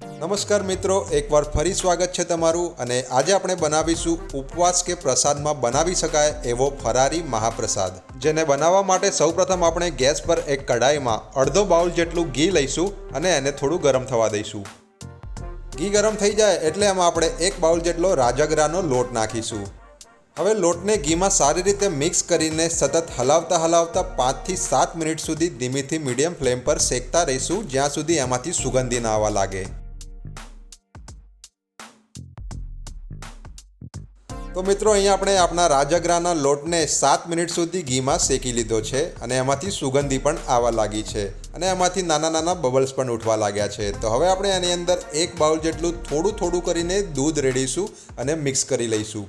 નમસ્કાર મિત્રો, એકવાર ફરી સ્વાગત છે તમારું અને આજે આપણે બનાવીશું ઉપવાસ કે પ્રસાદમાં બનાવી શકાય એવો ફરારી મહાપ્રસાદ, જેને બનાવવા માટે સૌપ્રથમ આપણે ગેસ પર એક કઢાઈમાં અડધો બાઉલ જેટલું ઘી લઈશું અને એને થોડું ગરમ થવા દઈશું. ઘી ગરમ થઈ જાય એટલે એમાં આપણે એક બાઉલ જેટલો રાજગરાનો લોટ નાખીશું. હવે લોટને ઘીમાં સારી રીતે મિક્સ કરીને સતત હલાવતા હલાવતા પાંચથી સાત મિનિટ સુધી ધીમીથી મીડિયમ ફ્લેમ પર શેકતા રહીશું, જ્યાં સુધી એમાંથી સુગંધી ના આવવા લાગે. તો મિત્રો અહીંયા આપણે આપણા રાજગરાના લોટને સાત મિનિટ સુધી ઘીમાં શેકી લીધો છે અને એમાંથી સુગંધી પણ આવવા લાગી છે અને એમાંથી નાના નાના બબલ્સ પણ ઉઠવા લાગ્યા છે. તો હવે આપણે એની અંદર એક બાઉલ જેટલું થોડું થોડું કરીને દૂધ રેડીશું અને મિક્સ કરી લઈશું.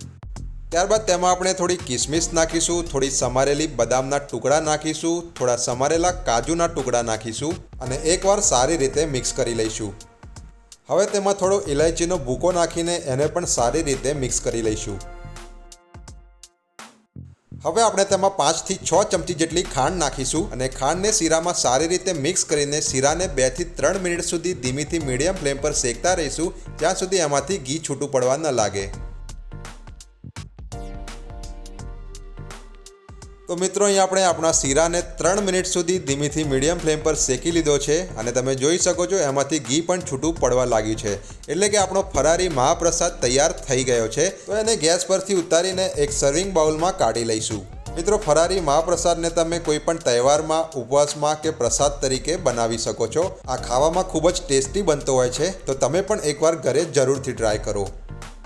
ત્યારબાદ તેમાં આપણે થોડી કિસમિસ નાખીશું, થોડી સમારેલી બદામના ટુકડા નાખીશું, થોડા સમારેલા કાજુના ટુકડા નાખીશું અને એકવાર સારી રીતે મિક્સ કરી લઈશું. હવે તેમાં થોડો ઇલાયચીનો ભૂકો નાખીને એને પણ સારી રીતે મિક્સ કરી લઈશું. હવે આપણે તેમાં પાંચથી છ ચમચી જેટલી ખાંડ નાખીશું અને ખાંડને શીરામાં સારી રીતે મિક્સ કરીને શીરાને બેથી ત્રણ મિનિટ સુધી ધીમીથી મીડિયમ ફ્લેમ પર શેકતા રહીશું જ્યાં સુધી એમાંથી ઘી છૂટું પડવા ન લાગે. તો મિત્રો, અહીં આપણે આપણા શીરાને ત્રણ મિનિટ સુધી ધીમીથી મીડિયમ ફ્લેમ પર શેકી લીધો છે અને તમે જોઈ શકો છો, એમાંથી ઘી પણ છૂટું પડવા લાગ્યું છે. એટલે કે આપણો ફરારી મહાપ્રસાદ તૈયાર થઈ ગયો છે. તો એને ગેસ પરથી ઉતારીને એક સર્વિંગ બાઉલમાં કાઢી લઈશું. મિત્રો, ફરારી મહાપ્રસાદને તમે કોઈ પણ તહેવારમાં, ઉપવાસમાં કે પ્રસાદ તરીકે બનાવી શકો છો. આ ખાવામાં ખૂબ જ ટેસ્ટી બનતો હોય છે. તો તમે પણ એકવાર ઘરે જરૂરથી ટ્રાય કરો.